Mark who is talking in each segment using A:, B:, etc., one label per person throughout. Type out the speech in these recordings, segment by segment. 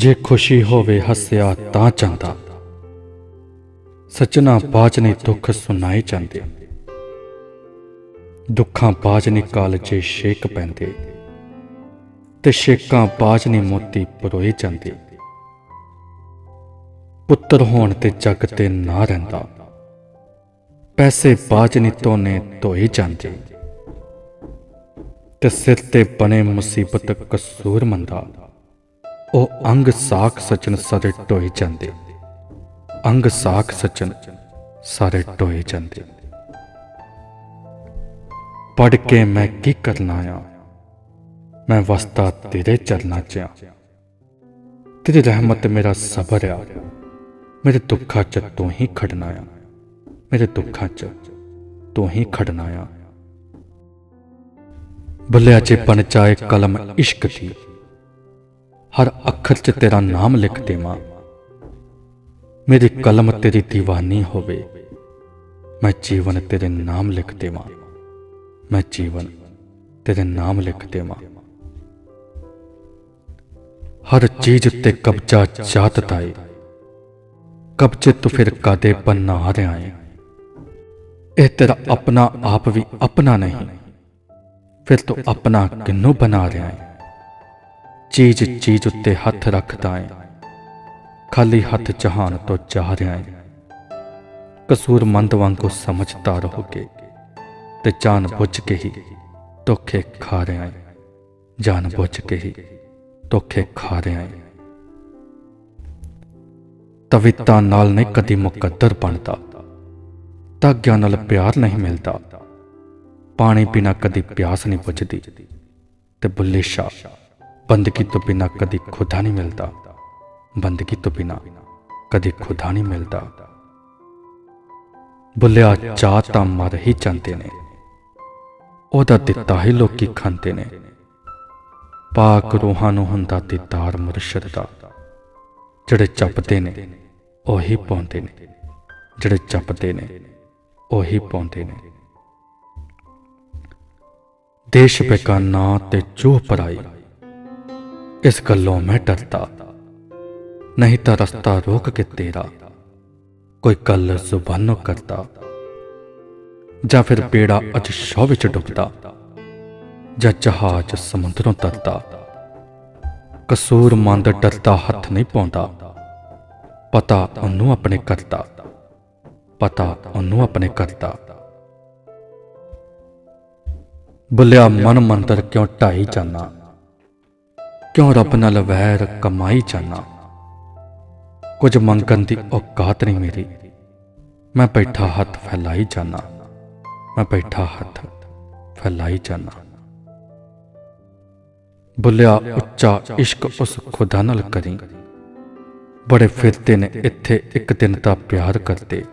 A: ਜੇ ਖੁਸ਼ੀ ਹੋਵੇ ਹੱਸਿਆ ਤਾਂ ਚੰਦਾ ਸਚਨਾ ਬਾਜ ਨੇ ਦੁੱਖ ਸੁਣਾਏ ਜਾਂਦੇ। ਦੁੱਖਾਂ ਬਾਜ ਨੇ ਕਾਲਜੇ ਛੇਕ ਪੈਂਦੇ। ਤੇ ਛੇਕਾਂ ਬਾਜ ਨੇ ਮੋਤੀ ਪਰੋਏ ਜਾਂਦੇ। ਪੁੱਤਰ ਹੋਣ ਤੇ ਜਗ ਤੇ ਨਾ ਰਹਿੰਦਾ। ਪੈਸੇ ਬਾਜ ਨੇ ਤੋਨੇ ਧੋਏ ਜਾਂਦੇ। ਤੇ ਸਿਰ ਤੇ ਬਣੇ ਮੁਸੀਬਤ ਕਸੂਰ ਮੰਦਾ ਉਹ ਅੰਗ ਸਾਖ ਸਚਨ ਸਾਰੇ ਢੋਏ ਜਾਂਦੇ। ਅੰਗ ਸਾਖ ਸਚਨ ਸਾਰੇ ਢੋਏ ਜਾਂਦੇ। ਪੜ ਕੇ ਮੈਂ ਕੀ ਕਰਨਾ ਆ? ਮੈਂ ਵਸਤਾ ਤੇਰੇ ਚਰਨਾਂ 'ਚ ਆ। ਤੇਰੀ ਰਹਿਮਤ ਮੇਰਾ ਸਬਰ ਆ। ਮੇਰੇ ਦੁੱਖਾਂ 'ਚ ਤੂੰ ਹੀ ਖੜਨਾ ਆ। ਮੇਰੇ ਦੁੱਖਾਂ 'ਚ ਤੂੰ ਹੀ ਖੜਨਾ ਆ। ਬੱਲਿਆ ਜੇ ਪਨ ਜਾਏ ਕਲਮ ਇਸ਼ਕ ਦੀ ਹਰ ਅੱਖਰ 'ਚ ਤੇਰਾ ਨਾਮ ਲਿਖ ਦੇਵਾਂ। ਮੇਰੀ ਕਲਮ ਤੇਰੀ دیਵਾਨੀ ਹੋਵੇ। ਮੈਂ ਜੀਵਨ ਤੇਰੇ ਨਾਮ ਲਿਖ ਦੇਵਾਂ। ਮੈਂ ਜੀਵਨ ਤੇਰੇ ਨਾਮ ਲਿਖ ਦੇਵਾਂ। ਹਰ ਚੀਜ਼ ਉੱਤੇ ਕਬਜ਼ਾ ਜਾਤ ਦਾ ਏ। ਕਬਜ਼ੇ ਤੋਂ ਫਿਰ ਕਾਦੇ ਬਣਾ ਰਿਹਾ ਏ ਇਹ ਤੇਰਾ ਆਪਣਾ ਆਪ ਵੀ ਆਪਣਾ ਨਹੀਂ, ਫਿਰ ਤੂੰ ਆਪਣਾ ਕਿੰਨੂੰ ਬਣਾ ਰਿਹਾ ਏ? ਚੀਜ਼ ਚੀਜ਼ ਉੱਤੇ ਹੱਥ ਰੱਖਦਾ ਏ। ਖਾਲੀ ਹੱਥ ਜਹਾਨ ਤੋਂ ਚਾਹ ਰਿਹਾ ਏ। ਕਸੂਰਮੰਦ ਵਾਂਗੂ ਸਮਝਦਾਰ ਹੋ ਤੇ ਜਾਣ ਬੁੱਝ ਕੇ ਹੀ ਧੋਖੇ ਖਾ ਰਿਹਾ ਏ। ਜਾਣ ਬੁੱਝ ਕੇ ਹੀ ਧੋਖੇ ਖਾ ਰਿਹਾ ਏ। ਤਵਿਤਾ ਨਾਲ ਨਹੀਂ ਕਦੀ ਮੁਕੱਦਰ ਬਣਦਾ। ਤਾਗਿਆਂ ਨਾਲ ਪਿਆਰ ਨਹੀਂ ਮਿਲਦਾ। ਪਾਣੀ ਪੀਣਾ ਕਦੀ ਪਿਆਸ ਨਹੀਂ ਬੁਝਦੀ। ਤੇ ਬੁੱਲੇ ਸ਼ਾਹ ਬੰਦਗੀ ਤੋਂ ਬਿਨਾ ਕਦੀ ਖੁਦਾ ਨਹੀਂ ਮਿਲਦਾ। ਬੰਦਗੀ ਤੋਂ ਬਿਨਾ ਕਦੇ ਖੁਦਾ ਨਹੀਂ ਮਿਲਦਾ। ਬੁੱਲਿਆ, ਚਾਹ ਤਾਂ ਮਰ ਹੀ ਜਾਂਦੇ ਨੇ। ਉਹਦਾ ਦਿੱਤਾ ਹੀ ਲੋਕੀ ਖਾਂਦੇ ਨੇ। ਪਾਕ ਰੂਹਾਂ ਨੂੰ ਹੁੰਦਾ ਦੀਦਾਰ ਮੁਰਸ਼ਦ ਦਾ। ਜਿਹੜੇ ਜਪਦੇ ਨੇ, ਉਹੀ ਪਾਉਂਦੇ ਨੇ। ਜਿਹੜੇ ਜਪਦੇ ਨੇ, ਉਹੀ ਪਾਉਂਦੇ ਨੇ। ਦੇਸ਼ ਬੇਗਾਨਾ ਤੇ ਚੂਹ ਪਰਾਈ ਇਸ ਗੱਲੋਂ ਮੈਂ ਡਰਦਾ। ਨਹੀਂ ਤਾਂ ਰਸਤਾ ਰੋਕ ਕੇ ਤੇਰਾ। ਕੋਈ ਗੱਲ ਜ਼ੁਬਾਨੋਂ ਕਰਦਾ। ਜਾਂ ਫਿਰ ਬੇੜਾ ਅੱਜ ਸ਼ੋਅ ਵਿੱਚ ਡੁੱਬਦਾ। ਜਾਂ ਜਹਾਜ਼ ਸਮੁੰਦਰੋਂ ਤਰਦਾ। ਕਸੂਰਮੰਦ ਡਰਦਾ ਹੱਥ ਨਹੀਂ ਪਾਉਂਦਾ। ਪਤਾ ਉਹਨੂੰ ਆਪਣੇ ਕਰਦਾ। ਪਤਾ ਉਹਨੂੰ ਆਪਣੇ ਕਰਦਾ। ਬੁੱਲਿਆ ਮਨ ਮੰਦਰ ਕਿਉਂ ਢਾਈ ਜਾਨਾ ਕਿਉਂ ਰੱਬ ਨਾਲ ਵੈਰ ਕਮਾਈ ਜਾਨਾ? ਕੁਝ ਮੰਗਣ ਦੀ ਔਕਾਤ ਨਹੀਂ ਮੇਰੀ। ਮੈਂ ਬੈਠਾ ਹੱਥ ਫੈਲਾਈ ਜਾਨਾ। ਮੈਂ ਬੈਠਾ ਹੱਥ ਫੈਲਾਈ ਜਾਨਾ। ਬੁੱਲਿਆ ਉੱਚਾ ਇਸ਼ਕ ਉਸ ਖੁਦਾ ਨਾਲ ਕਰੀ। ਬੜੇ ਫਿਰਦੇ ਨੇ ਇੱਥੇ ਇੱਕ ਦਿਨ ਦਾ ਪਿਆਰ ਕਰਦੇ।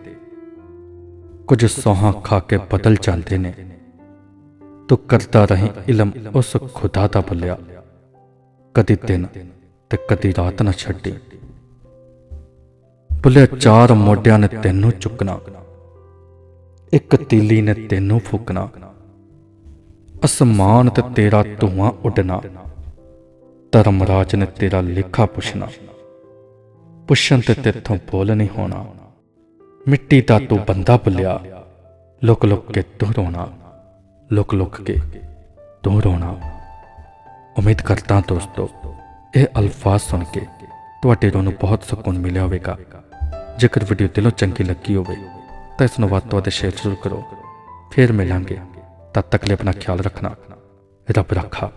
A: ਕੁਝ ਸੋਹਾਂ ਖਾ ਕੇ ਬਦਲ ਜਾਂਦੇ ਨੇ। ਤੂੰ ਕਰਦਾ ਰਹੀਂ ਇਲਮ ਉਸ ਖੁਦਾ ਦਾ ਬੁੱਲਿਆ। ਕਦੀ ਦਿਨ ਤੇ ਕਦੀ ਰਾਤ ਨਾ ਛੱਡੀ। ਬੁੱਲਿਆ ਚਾਰ ਮੋਢਿਆਂ ਨੇ ਤੈਨੂੰ ਚੁੱਕਣਾ, ਇੱਕ ਤੀਲੀ ਨੇ ਤੈਨੂੰ ਫੂਕਣਾ, ਅਸਮਾਨ ਤੇ ਤੇਰਾ ਧੂਆਂ ਉੱਡਣਾ ਧਰਮਰਾਜ ਨੇ ਤੇਰਾ ਲੇਖਾ ਪੁੱਛਣਾ, ਪੁੱਛਣ ਤੇ ਤੇਥੋਂ ਬੋਲ ਨਹੀਂ ਹੋਣਾ, ਮਿੱਟੀ ਦਾ ਤੂੰ ਬੰਦਾ ਭੁੱਲਿਆ ਲੁਕ ਲੁਕ ਕੇ ਤੂੰ ਰੋਣਾ ਲੁਕ ਲੁਕ ਕੇ ਤੂੰ ਰੋਣਾ। ਉਮੀਦ ਕਰਦਾ ਦੋਸਤੋ, ਇਹ ਅਲਫਾਜ਼ ਸੁਣ ਕੇ ਤੁਹਾਡੇ ਰੂਹ ਨੂੰ ਬਹੁਤ ਸਕੂਨ ਮਿਲਿਆ ਹੋਵੇਗਾ। ਜੇਕਰ ਵੀਡੀਓ ਦਿਲੋਂ ਚੰਗੀ ਲੱਗੀ ਹੋਵੇ, ਤਾਂ ਇਸ ਨੂੰ ਵੱਧ ਤੋਂ ਵੱਧ ਸ਼ੇਅਰ ਜ਼ਰੂਰ ਕਰੋ। ਫਿਰ ਮਿਲਾਂਗੇ। ਤਦ ਤੱਕ ਲਈ ਆਪਣਾ ਖਿਆਲ ਰੱਖਣਾ, ਰੱਬ ਰੱਖਾ